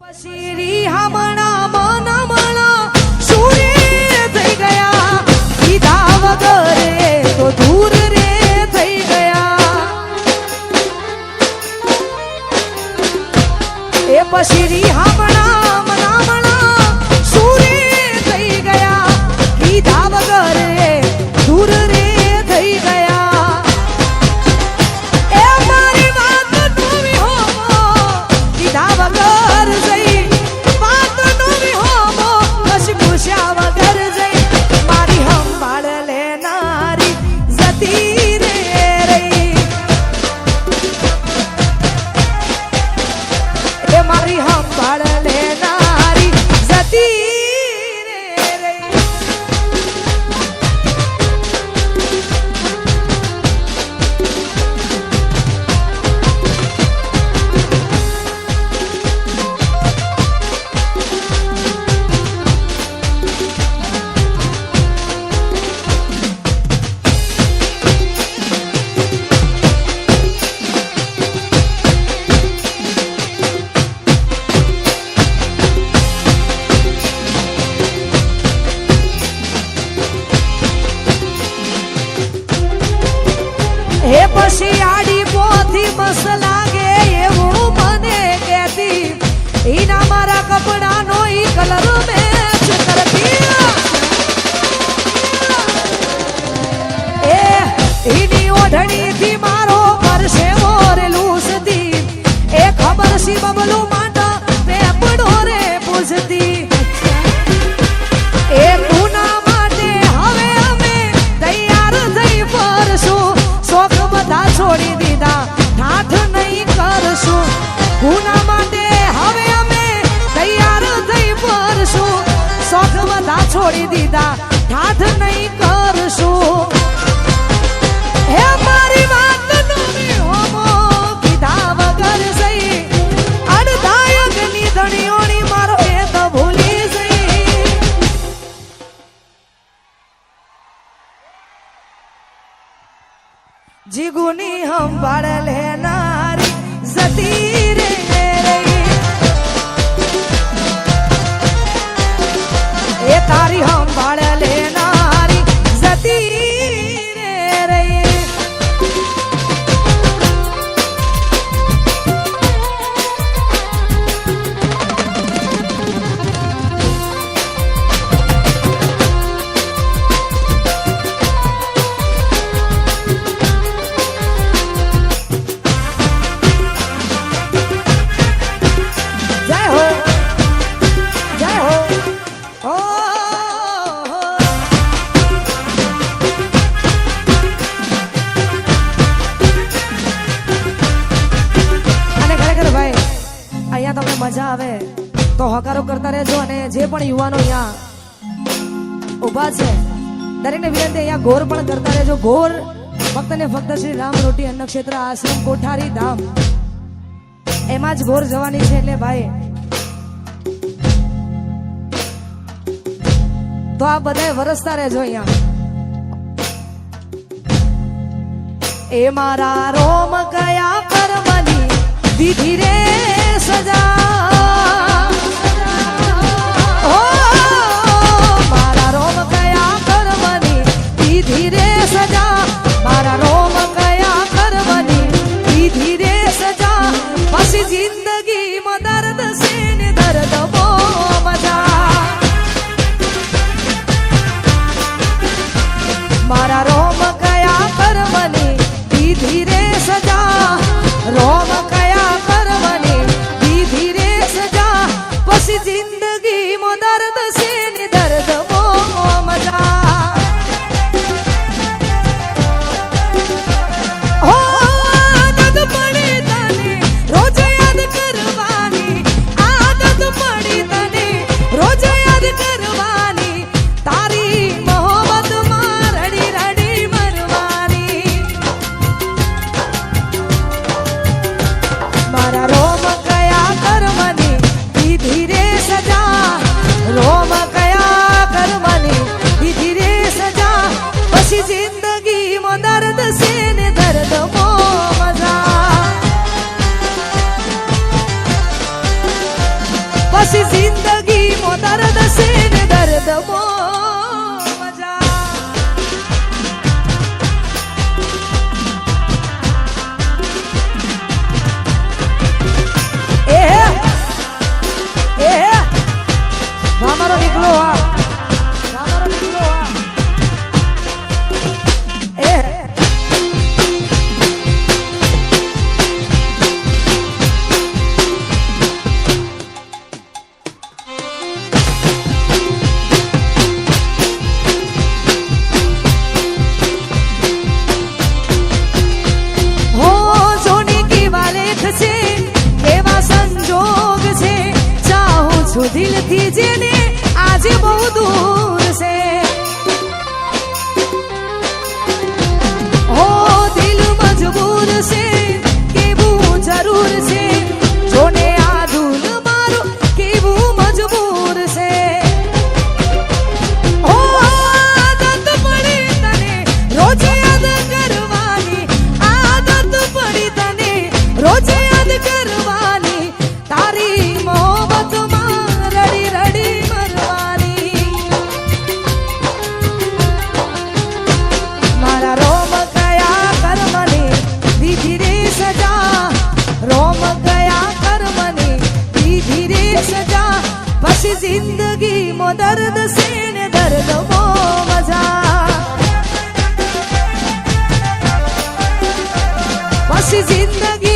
પછી રીહામણા પછી આડી પોથી મસ લાગે એવું મને કહેતી. ઈના મારા કપડાનો ઈ કલર એ જીગુની હંભાળ લેનારી જતી રે એ તારી હંભાળ લેનારી જતી તો હકારો કરતા રહેજો અને જે પણ યુવાનો અહીંયા ઊભા છે, દરેકને વિનંતી, અહીંયા ગોર પણ કરતા રહેજો. ગોર ફક્ત ને ફક્ત શ્રી રામ રોટી અન્ન ક્ષેત્ર આશ્રમ કોઠારી ધામ. એમાં જ ગોર જવાની છે એટલે ભાઈ, તો આ બધા વરસતા રહેજો અહીંયા. એ મારા રોમ કયા કર્મની દીધી રે સજા. રોમ કયા કર્મની દીધી રે સજા. પછી જિંદગીમાં પછી જિંદગી દર્દ છે ને દર્દ મો મજા. પછી જિંદગી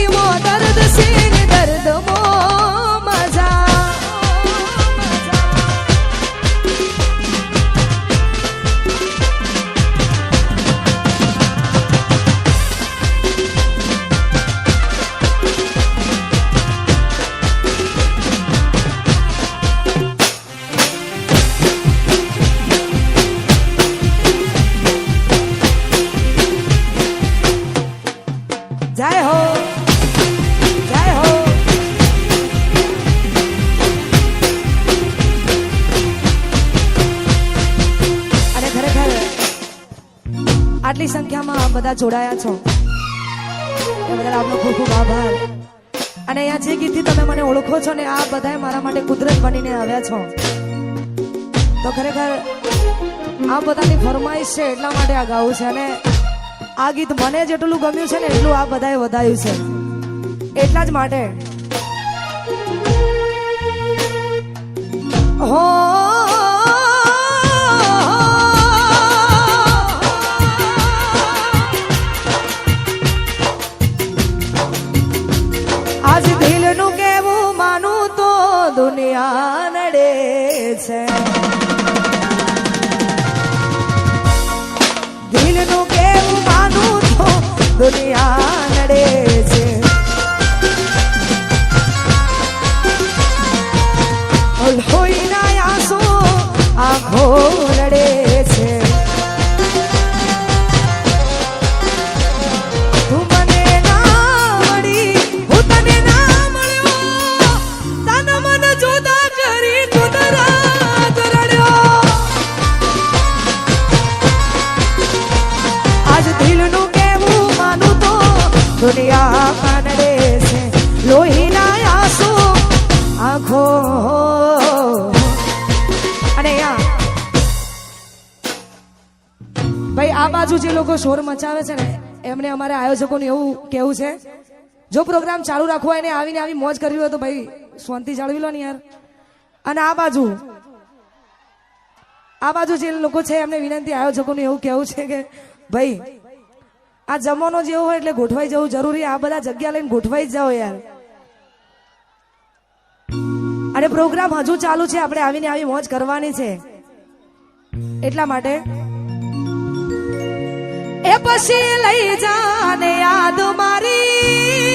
આટલી સંખ્યામાં બધા જોડાયા છો. એ ખૂબ ખૂબ આભાર. અને અહીંયા જે ગીતથી તમે મને ઓળખો છો ને, આ બધાએ મારા માટે કુદરત બનીને આવ્યા છો. તો ખરેખર આ બધાની ફરમાઈશ છે એટલા માટે આ ગાવું છે અને આ ગીત મને જેટલું ગમ્યું છે ને એટલું આ બધાએ વધાયું છે. એટલા જ માટે. હો આ બાજુ જે લોકો શોર મચાવે છે ને, એમને અમારે આયોજકોને એવું કેવું છે, જો પ્રોગ્રામ ચાલુ રાખવો હોય ને, આવીને આવી મોજ કરવી હોય તો ભાઈ, શાંતિ જાળવી લો ને યાર. અને આ બાજુ આ બાજુ જે લોકો છે, એમને વિનંતી આયોજકોને એવું કેવું છે કે, ભાઈ, આ જમવાનો જેવો હોય એટલે ગોઠવાઈ જવું જરૂરી, આ બધા જગ્યા લઈને ગોઠવાઈ જાઓ યાર. અને પ્રોગ્રામ હજુ ચાલુ છે, આપણે આવીને આવી મોજ કરવાની છે. એટલા માટે પછી લઈ જાને યાદ મારી.